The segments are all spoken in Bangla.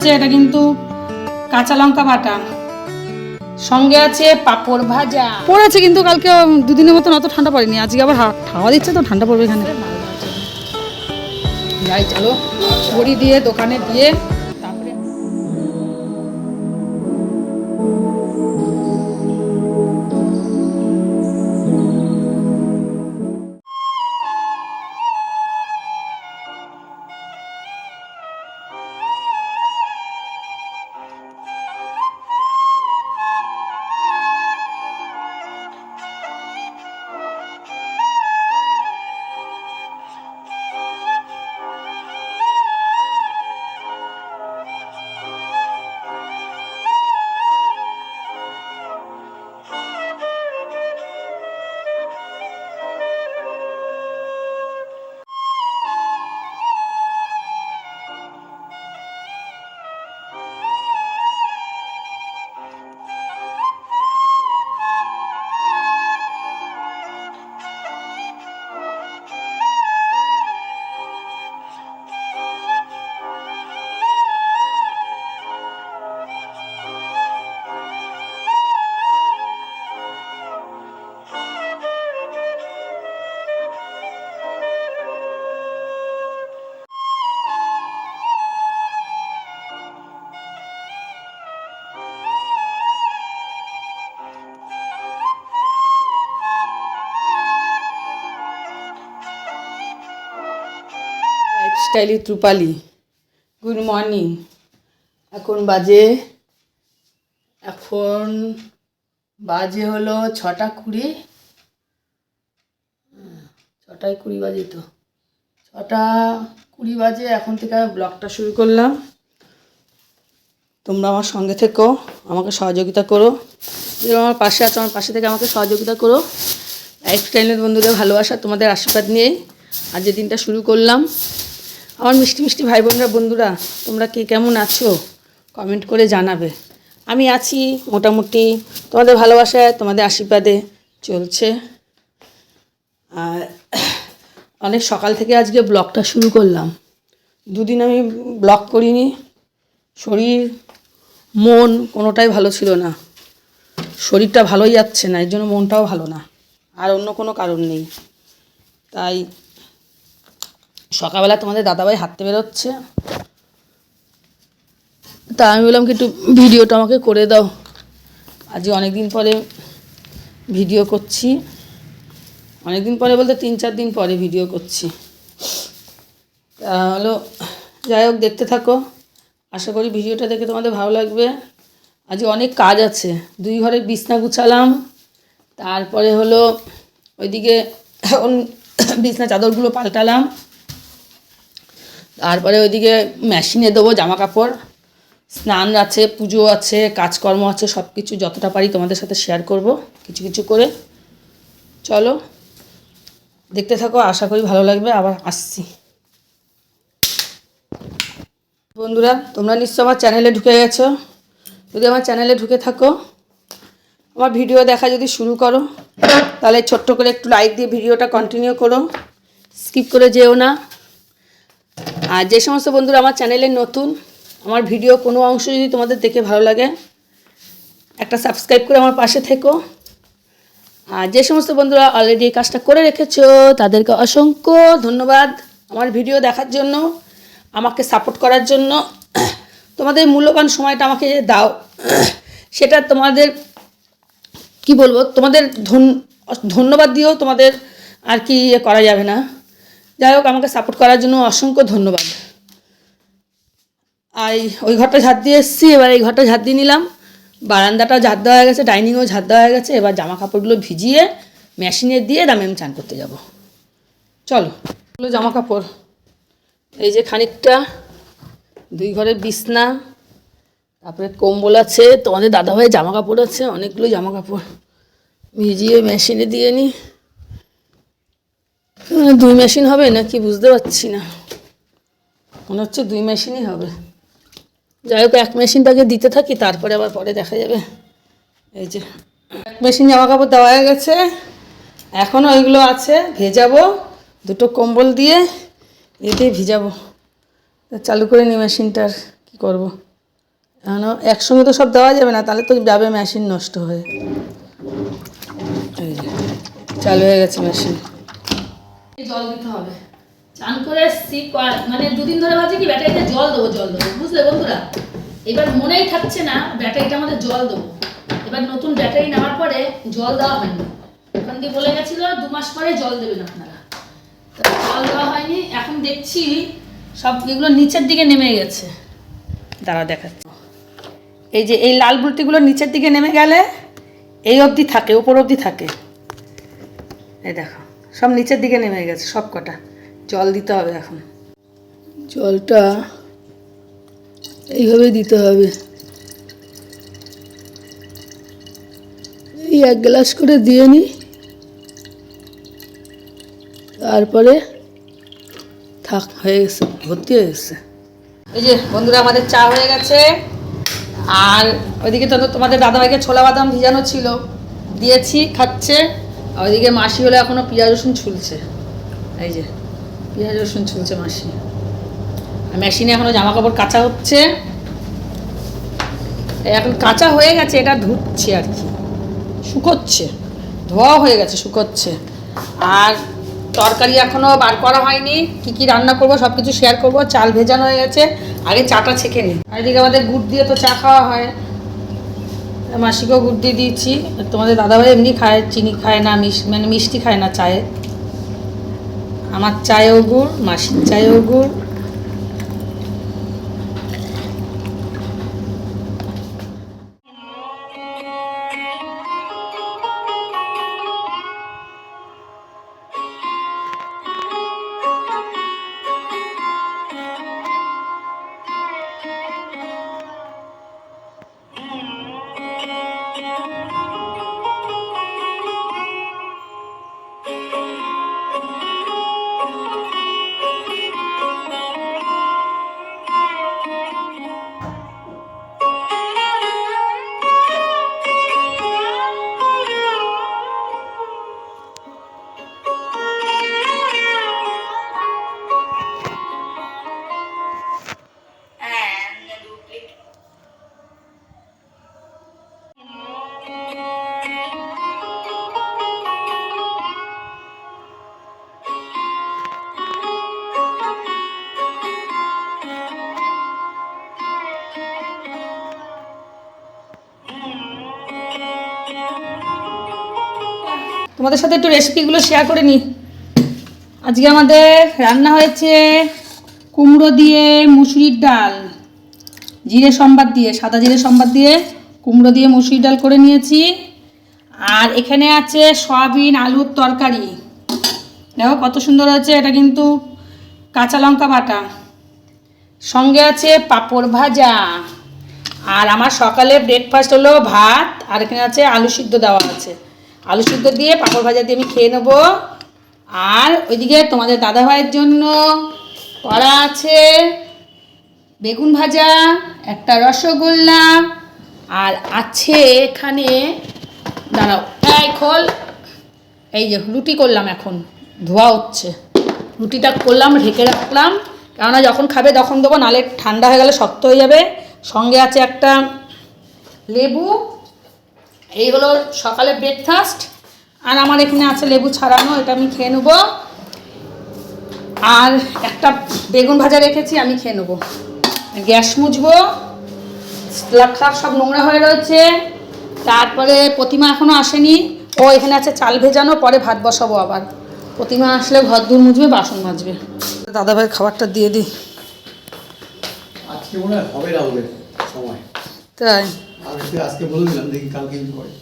আছে, এটা কিন্তু কাঁচা লঙ্কা বাটা। সঙ্গে আছে পাপড় ভাজা। পড়েছে কিন্তু কালকে দুদিনের মতন অত ঠান্ডা পড়েনি। আজকে আবার হাওয়া দিচ্ছে তো ঠান্ডা পড়বে এখানে। যাই চলো ছড়ি দিয়ে দোকানে দিয়ে লাইফস্টাইলি ত্রুপালি গুড মর্নিং এখন বাজে এখন বাজে হলো ছটা কুড়ি। হ্যাঁ, ছটায় কুড়ি বাজে তো। ছটা কুড়ি বাজে এখন থেকে আমি ব্লগটা শুরু করলাম। তোমরা আমার সঙ্গে থেকো আমাকে সহযোগিতা করো। আমার পাশে আছো আমার পাশে থেকে আমাকে সহযোগিতা করো। লাইফস্টাইলের বন্ধুদের ভালোবাসা তোমাদের আশীর্বাদ নিয়েই আজ যে দিনটা শুরু করলাম। আমার মিষ্টি মিষ্টি ভাই বোনরা, বন্ধুরা, তোমরা কে কেমন আছো? কমেন্ট করে জানাবে। আমি আছি মোটামুটি তোমাদের ভালোবাসায়, তোমাদের আশীর্বাদে চলছে। আর অনেক সকাল থেকে আজকে ব্লগটা শুরু করলাম। দুদিন আমি ব্লগ করিনি। শরীর, মন কোনোটাই ভালো ছিল না। শরীরটা ভালোই যাচ্ছে না, এর জন্য মনটাও ভালো না। আর অন্য কোনো কারণ নেই। তাই সকালবেলা তোমাদের দাদাভাই হাঁটতে বেরোচ্ছে। তা আমি বললাম কি একটু ভিডিওটা আমাকে করে দাও। আজকে অনেক দিন পরে ভিডিও করছি। অনেক দিন পরে বলতে তিন চার দিন পরে ভিডিও করছি। তা হলো, যাই হোক, দেখতে থাকো। আশা করি ভিডিওটা দেখে তোমাদের ভালো লাগবে। আজকে অনেক কাজ আছে। দুই ঘরের বিছনা গুছালাম। তারপরে হলো, ওইদিকে বিছনা চাদরগুলো পাল্টালাম। তারপরে ওইদিকে মেশিনে দেবো জামা কাপড় স্নান আছে, পুজো আছে, কাজকর্ম আছে সব কিছু যতটা পারি তোমাদের সাথে শেয়ার করব, কিছু কিছু করে। চলো, দেখতে থাকো, আশা করি ভালো লাগবে, আবার আসছি। বন্ধুরা, তোমরা নিশ্চয় আমার চ্যানেলে ঢুকে গেছো। যদি আমার চ্যানেলে ঢুকে থাকো, আমার ভিডিও দেখা যদি শুরু করো, তাহলে ছোট্ট করে একটু লাইক দিয়ে ভিডিওটা কন্টিনিউ করো। স্কিপ করে যেও না। আর যে সমস্ত বন্ধুরা আমার চ্যানেলে নতুন, আমার ভিডিও কোনো অংশ যদি তোমাদের দেখে ভালো লাগে, একটা সাবস্ক্রাইব করে আমার পাশে থেকো। আর যে সমস্ত বন্ধুরা অলরেডি এই কাজটা করে রেখেছো, তাদেরকে অসংখ্য ধন্যবাদ আমার ভিডিও দেখার জন্য, আমাকে সাপোর্ট করার জন্য। তোমাদের মূল্যবান সময়টা আমাকে দাও। সেটা তোমাদের, কি বলব, তোমাদের ধন- ধন্যবাদ দিয়েও তোমাদের আর কি ইয়ে করা যাবে না। যাই হোক, আমাকে সাপোর্ট করার জন্য অসংখ্য ধন্যবাদ। আর ওই ঘরটা ঝাড় দিয়ে এসেছি, এবার এই ঘরটা ঝাড় দিয়ে নিলাম। বারান্দাটাও ঝাড় দেওয়া হয়ে গেছে ডাইনিংও ঝাড় দেওয়া হয়ে গেছে, এবার জামা কাপড়গুলো ভিজিয়ে মেশিনে দিয়ে দামে আমি চান করতে যাব। চলো এগুলো জামা কাপড় এই যে খানিকটা, দুই ঘরের বিছনা, তারপরে কম্বল আছে, তোমাদের দাদাভাই জামা কাপড় আছে, অনেকগুলো জামা কাপড় ভিজিয়ে মেশিনে দিয়ে মানে দুই মেশিন হবে নাকি বুঝতে পারছি না। মনে হচ্ছে দুই মেশিনই হবে। যাই হোক, এক মেশিনটাকে দিতে থাকি, তারপরে আবার পরে দেখা যাবে। এই যে, এক মেশিন জামা কাপড় দেওয়া হয়ে গেছে। এখনও ওইগুলো আছে, ভেজাবো, দুটো কম্বল দিয়ে এতে ভিজাবো। চালু করে নি মেশিনটার কী করব? কেন একসঙ্গে তো সব দেওয়া যাবে না, তাহলে তো যাবে মেশিন নষ্ট হয়ে। এই চালু হয়ে গেছে মেশিন জল দিতে হবে। চান করে ক- মানে দুদিন ধরে ভাবছি কি ব্যাটারিতে জল দেবো জল দেবো। বুঝলে বন্ধুরা? এবার মনেই থাকছে না, ব্যাটারিটা আমাদের জল দেবো। এবার নতুন ব্যাটারি নেওয়ার পরে জল দেওয়া হয়নি। ওখান দিয়ে বলে গেছিল, দু মাস পরে জল দেবেন আপনারা। তো জল দেওয়া হয়নি, এখন দেখছি সব এগুলো নিচের দিকে নেমে গেছে। দাঁড়া দেখাচ্ছি। এই যে এই লাল বুলটিগুলো নিচের দিকে নেমে গেলে এই অবধি থাকে, উপর অবধি থাকে। এই দেখো, সব নিচের দিকে নেমে গেছে সব কটা জল দিতে হবে এখন। জলটা এইভাবে দিতে হবে। এই এক গ্লাস করে দিয়ে নি। তারপরে থাক হয়ে গেছে ভর্তি হয়ে গেছে। এই যে বন্ধুরা আমাদের চা হয়ে গেছে। আর ওইদিকে তো তোমাদের দাদাভাইকে ছোলা বাদাম ভিজানো ছিল। দিয়েছি খাচ্ছে। আর ওইদিকে মাসি হলে এখনও পেঁয়াজ রসুন ছুলছে। এই যে। পেঁয়াজ, রসুন ছুলছে মাসি আর মেশিনে এখনও জামা কাপড় কাঁচা হচ্ছে। এখন কাঁচা হয়ে গেছে, এটা ধুচ্ছে আর কি। শুকোচ্ছে ধোয়া হয়ে গেছে, শুকোচ্ছে। আর তরকারি এখনও বার করা হয়নি। কি কি রান্না করব সব কিছু শেয়ার করব। চাল ভেজানো হয়ে গেছে। আগে চাটা ছেঁকে নিই। আর এদিকে আমাদের গুড় দিয়ে তো চা খাওয়া হয়। মাসিকেও গুড় দিয়ে দিয়েছি। তোমাদের দাদাভাই এমনি খায়, চিনি খায় না মিষ্টি মানে মিষ্টি খায় না চায়ে। আমার চায়েও গুড় মাসির চায়েও গুড়। তোমাদের সাথে একটু রেসিপিগুলো শেয়ার করে নিই আজকে আমাদের রান্না হয়েছে কুমড়ো দিয়ে মুসুরির ডাল। জিরে সম্বাদ দিয়ে, সাদা জিরে সম্বাদ দিয়ে কুমড়ো দিয়ে মুসুরির ডাল করে নিয়েছি। আর এখানে আছে সয়াবিন আলুর তরকারি। দেখো কত সুন্দর হয়েছে, এটা কিন্তু কাঁচা লঙ্কা বাটা। সঙ্গে আছে পাঁপড় ভাজা। আর আমার সকালে ব্রেকফাস্ট হলো ভাত, আর এখানে আছে আলু সিদ্ধ দেওয়া আছে। আলু সিদ্ধ দিয়ে, পাঁপড় ভাজা দিয়ে আমি খেয়ে নেব। আর ওইদিকে তোমাদের দাদা ভাইয়ের জন্য করা আছে বেগুন ভাজা, একটা রসগোল্লা, আর আছে এখানে, দাঁড়াও, এই খোল, এই যে রুটি করলাম এখন, ধোয়া হচ্ছে। রুটিটা করলাম, ঢেকে রাখলাম, কেননা যখন খাবে তখন দেবো, নালে ঠান্ডা হয়ে গেলে শক্ত হয়ে যাবে। সঙ্গে আছে একটা লেবু এই হলো সকালে ব্রেকফাস্ট আর আমার এখানে আছে লেবু ছাড়ানো এটা আমি খেয়ে নেব। আর একটা বেগুন ভাজা রেখেছি আমি খেয়ে নেব। গ্যাস মুছবো ফ্ল্যাব সব নোংরা হয়ে রয়েছে। তারপরে প্রতিমা এখনও আসেনি। ও এখানে আছে চাল ভেজানো পরে ভাত বসাবো আবার। প্রতিমা আসলে ঘর দূর মুছবে বাসন মাজবে। দাদাভাই খাবারটা দিয়ে দিই। তাই। তো আজকে বলে দিলাম, দেখি কালকে কি করে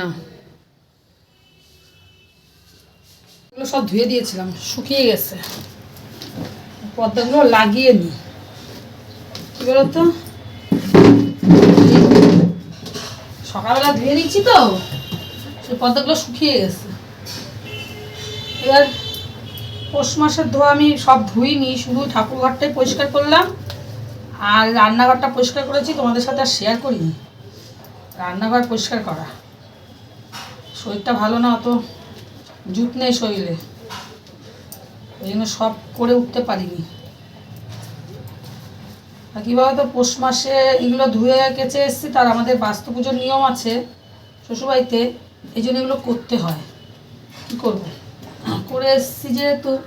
না। সব ধুয়ে দিয়েছিলাম, শুকিয়ে গেছে। পর্দাগুলো লাগিয়ে বলতো? সকালবেলা ধুয়ে দিচ্ছি তো, সেই পর্দাগুলো শুকিয়ে গেছে। এবার পৌষ মাসের ধোয়া আমি সব ধুইনি, শুধু ঠাকুর ঘরটাই পরিষ্কার করলাম। আর রান্নাঘরটা পরিষ্কার করেছি, তোমাদের সাথে আর শেয়ার করিনি। রান্নাঘর পরিষ্কার করা। শরীরটা ভালো না অত জুত নেই শরীরে। ওই জন্য সব করে উঠতে পারিনি। আর কী বলতো, পৌষ মাসে এগুলো ধুয়ে কেচে এসেছি, তার আমাদের বাস্তু পুজোর নিয়ম আছে শ্বশুরবাড়িতে, এই জন্য এগুলো করতে হয়। কী করব? করে এসেছি যেহেতু,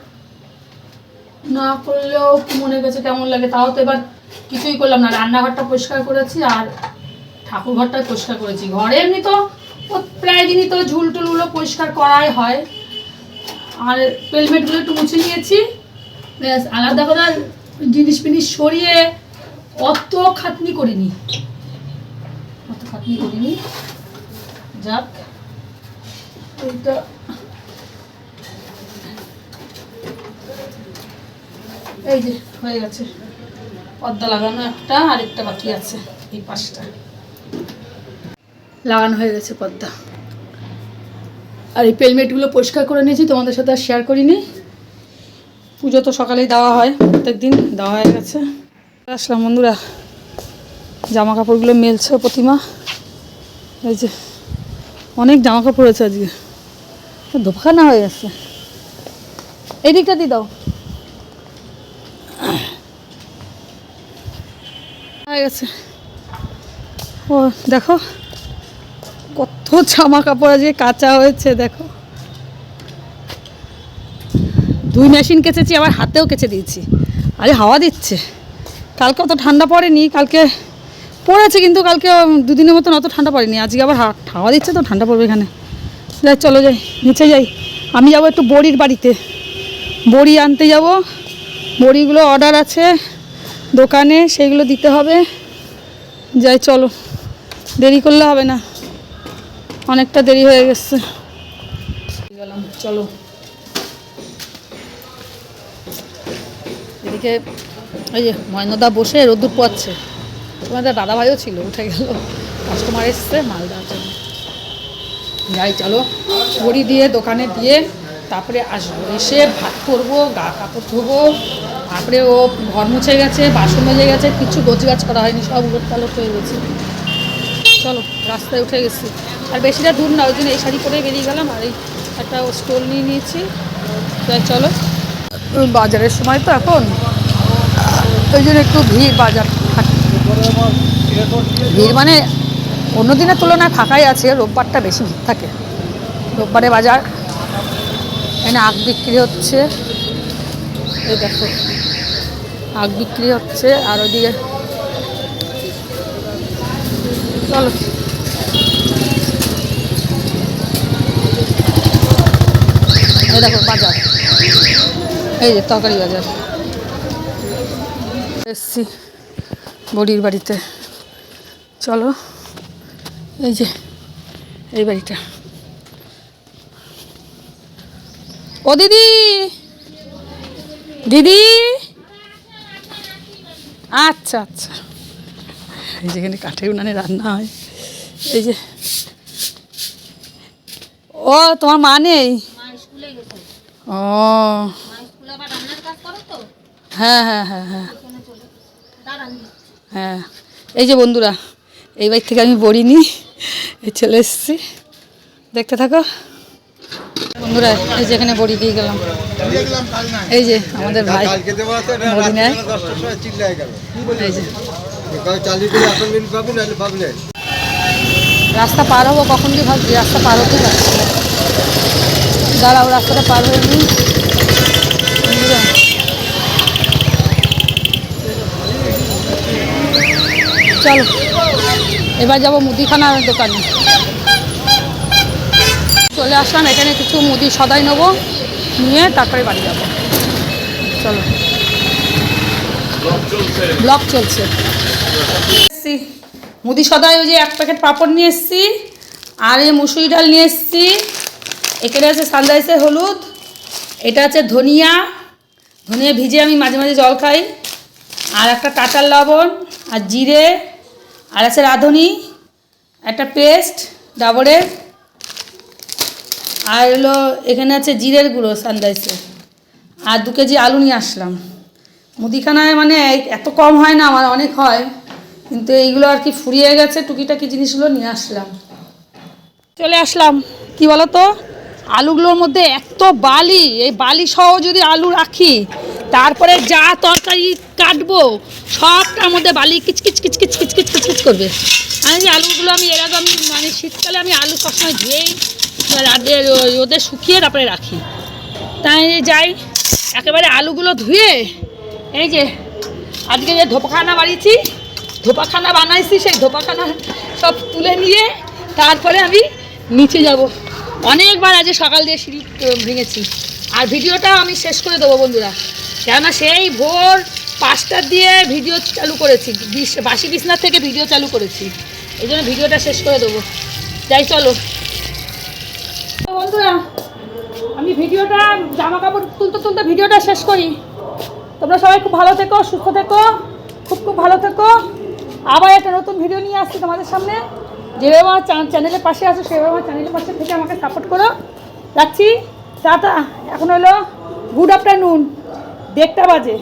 না করলেও মনে গেছে কেমন লাগে, তাও তো এবার কিছুই করলাম না, রান্নাঘরটা পরিষ্কার করেছি আর ঠাকুর ঘরটা পরিষ্কার করেছি। ঘরে এমনি তো প্রায় দিনই তো ঝুল টুলগুলো পরিষ্কার করাই হয়। আর পেলমেটগুলো একটু মুছে নিয়েছি। ব্যাস, আলাদা করে জিনিস ফিনিস সরিয়ে অত খাটনি করিনি। অত খাটনি করিনি। যাক এই যে, হয়ে গেছে। পর্দা লাগানো একটা আর একটা বাকি আছে এই পাশটা লাগানো হয়ে গেছে পর্দা আর এই পেলমেটগুলো পরিষ্কার করে নিয়েছি, তোমাদের সাথে আর শেয়ার করিনি। পুজো তো সকালেই দেওয়া হয়, প্রত্যেক দিন দেওয়া হয়ে গেছে। আসলাম বন্ধুরা জামা কাপড়গুলো মেলছে প্রতিমা। এই যে, অনেক জামা কাপড় আছে আজকে ধোপখানা হয়ে গেছে। এই দিকটা দিয়ে দাও হয়ে গেছে ও, দেখো, কত জামা কাপড় আজকে কাঁচা হয়েছে, দেখো। দুই মেশিন কেচেছি, আবার হাতেও কেচে দিয়েছি। আরে, হাওয়া দিচ্ছে। কালকে অত ঠান্ডা পড়েনি, কালকে পড়েছে, কিন্তু কালকে দুদিনের মতন অত ঠান্ডা পড়েনি। আজকে আবার হাওয়া দিচ্ছে তো, ঠান্ডা পড়বে এখানে। যাই, চলো যাই, নিচে যাই। আমি যাব একটু বড়ির বাড়িতে। বড়ি আনতে যাব। বড়িগুলো অর্ডার আছে। দোকানে সেগুলো দিতে হবে। যাই, চলো। দেরি করলে হবে না। অনেকটা দেরি হয়ে গেছে। গেলাম, চলো। এদিকে ওই যে ময়নদা বসে রোদ্দুর পোয়াচ্ছে। তোমাদের দাদাভাইও ছিল, উঠে গেল। কাস্টমার এসছে মাল দেওয়ার জন্য। যাই, চলো। বড়ি দিয়ে, দোকানে দিয়ে, তারপরে আসব। এসে ভাত করব, গা কাপড় ধোবো। তারপরে ও ঘর মুছে গেছে, বাসন মেজে গেছে, কিছু গোছ গাছ করা হয়নি, সব উলট পালট হয়ে গেছে। চলো, রাস্তায় উঠে গেছি। আর বেশিটা দূর না, ওই জন্য এই শাড়ি পরে বেরিয়ে গেলাম, আর এই একটা স্টোল নিয়ে নিয়েছি। চলো। বাজারের সময় তো এখন। ওই জন্য একটু ভিড় বাজার ভিড় মানে অন্য দিনের তুলনায় ফাঁকাই আছে, রোববারটা বেশি ভিড় থাকে। রোববারে বাজার, এখানে আখ বিক্রি হচ্ছে। এই দেখো, আখ বিক্রি হচ্ছে, আর ওইদিকে চলো। এই দেখো বাজার। এই যে তরকারি বাজার। এসছি বড়ির বাড়িতে। চলো, এই যে, এই বাড়িটা। ও দিদি! দিদি? আচ্ছা আচ্ছা। এই যেখানে কাঠের উনানে রান্না হয়। এই যে। ও তোমার মা নেই? ও। হ্যাঁ হ্যাঁ হ্যাঁ হ্যাঁ। হ্যাঁ। এই যে বন্ধুরা এই বাইক থেকে আমি বড়ি নিই এই চলে এসেছি। দেখতে থাকো। বন্ধুরা, এই যে এখানে বড়ি দিয়ে গেলাম। এই যে আমাদের ভাই বড়ি নেয় রাস্তা পার হব কখন কি ভাবছি? রাস্তা পার হতে দাঁড়াও, রাস্তাটা পার হয়ে নি চলো, এবার যাব মুদিখানার দোকানে। চলে আসলাম, এখানে কিছু মুদি সদাই নেব, নিয়ে তারপরে বাড়ি যাব। চলো। ব্লক চলছে। মুদি সদাই, ওই যে এক প্যাকেট পাঁপড় নিয়ে এসছি, আর এই মুসুরি ডাল নিয়ে এসছি। এখানে আছে সানরাইসের হলুদ, এটা আছে ধনিয়া। ধনিয়া ভিজে আমি মাঝে মাঝে জল খাই। আর একটা কাঁচার লবণ, আর জিরে, আর আছে রাঁধুনি, একটা পেস্ট ডাবরের আর হলো এখানে আছে জিরের গুঁড়ো সানরাইসে আর দু কেজি আলু নিয়ে আসলাম। মুদিখানায় মানে এত কম হয় না, আমার অনেক হয়। কিন্তু এইগুলো আর কি ফুরিয়ে গেছে, টুকিটাকি জিনিসগুলো নিয়ে আসলাম। চলে আসলাম। কি বলো তো আলুগুলোর মধ্যে এত বালি, এই বালি সহ যদি আলু রাখি তারপরে যা তরকারি কাটবো সবটার মধ্যে বালি কিচকিচ কিচকিচ কিচকিচ কিচকিচ করবে। আমি যে আলুগুলো আমি এর আগে আমি মানে শীতকালে আমি আলু সবসময় ধুয়েই রাতে রোদে শুকিয়ে তারপরে রাখি। তাই যাই, একেবারে আলুগুলো ধুয়ে, এই যে আজকে যে ধোপাখানা বানিয়েছি, ধোপাখানা বানাইছি, সেই ধোপাখানা সব তুলে নিয়ে তারপরে আমি নিচে যাব। অনেকবার আজ সকাল দিয়ে সিঁড়ি ভেঙেছি। আর ভিডিওটা আমি শেষ করে দেবো বন্ধুরা। কেননা সেই ভোর পাঁচটার দিয়ে ভিডিও চালু করেছি বাসি বিছনার থেকে ভিডিও চালু করেছি। এই জন্য ভিডিওটা শেষ করে দেবো। যাই, চলো। বন্ধুরা, আমি ভিডিওটা জামা কাপড় তুলতে তুলতে ভিডিওটা শেষ করি। তোমরা সবাই খুব ভালো থেকো, সুস্থ থেকো, খুব খুব ভালো থেকো। আবার একটা নতুন ভিডিও নিয়ে আসছি তোমাদের সামনে। যেভাবে আমার চ্যান- চ্যানেলের পাশে আছো, সেভাবে আমার চ্যানেলের পাশে থেকে আমাকে সাপোর্ট করো। রাখছি। টাটা। এখন হলো গুড আফটারনুন দেড়টা বাজে।